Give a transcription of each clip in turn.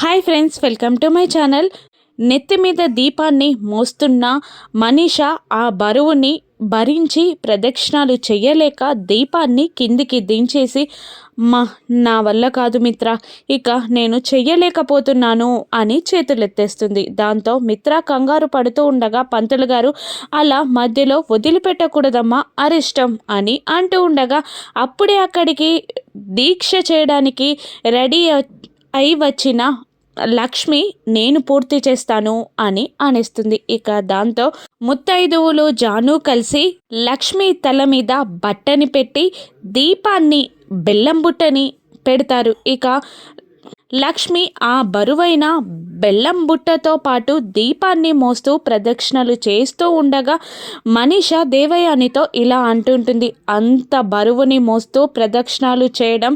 Hi friends welcome to my channel. నెత్తి మీద దీపాన్ని మోస్తున్న మనీష ఆ బరువుని భరించి ప్రదక్షిణాలు చేయలేక దీపాన్ని కిందికి దించేసి మా నా వల్ల కాదు మిత్ర ఇక నేను చెయ్యలేకపోతున్నాను అని చేతులెత్తేస్తుంది. దాంతో మిత్ర కంగారు పడుతూ ఉండగా పంతులు గారు అలా మధ్యలో వదిలిపెట్టకూడదమ్మా అరిష్టం అని అంటూ ఉండగా అప్పుడే అక్కడికి దీక్ష చేయడానికి రెడీ అయి వచ్చిన లక్ష్మి నేను పూర్తి చేస్తాను అని అనేస్తుంది ఇక దాంతో ముత్తైదువులు జాను కలిసి లక్ష్మి తల మీద బట్టని పెట్టి దీపాన్ని బెల్లం బుట్టని పెడతారు. ఇక లక్ష్మి ఆ బరువైన బెల్లం బుట్టతో పాటు దీపాన్ని మోస్తూ ప్రదక్షిణలు చేస్తూ ఉండగా మనిష దేవయానితో ఇలా అంటుంటుంది. అంత బరువుని మోస్తూ ప్రదక్షిణాలు చేయడం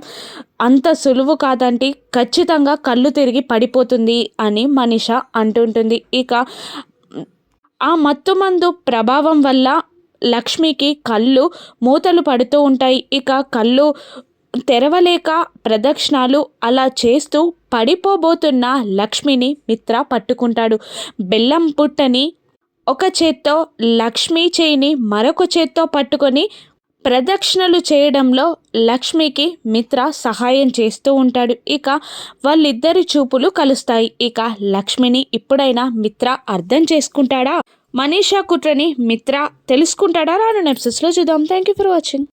అంత సులువు కాదంటే ఖచ్చితంగా కళ్ళు తిరిగి పడిపోతుంది అని మనిష అంటుంటుంది. ఇక ఆ మత్తుమందు ప్రభావం వల్ల లక్ష్మికి కళ్ళు మూతలు పడుతూ ఉంటాయి. ఇక కళ్ళు తెరవలేక ప్రదక్షిణాలు అలా చేస్తూ పడిపోబోతున్న లక్ష్మిని మిత్ర పట్టుకుంటాడు. బెల్లం పుట్టని ఒక చేత్తో లక్ష్మీ చేయిని మరొక చేత్తో పట్టుకొని ప్రదక్షిణలు చేయడంలో లక్ష్మికి మిత్ర సహాయం చేస్తూ ఉంటాడు. ఇక వాళ్ళిద్దరి చూపులు కలుస్తాయి. ఇక లక్ష్మిని ఇప్పుడైనా మిత్ర అర్థం చేసుకుంటాడా? మనీషా కుట్రని మిత్ర తెలుసుకుంటాడా? రాను నెప్సెస్లో చూద్దాం. Thank you for watching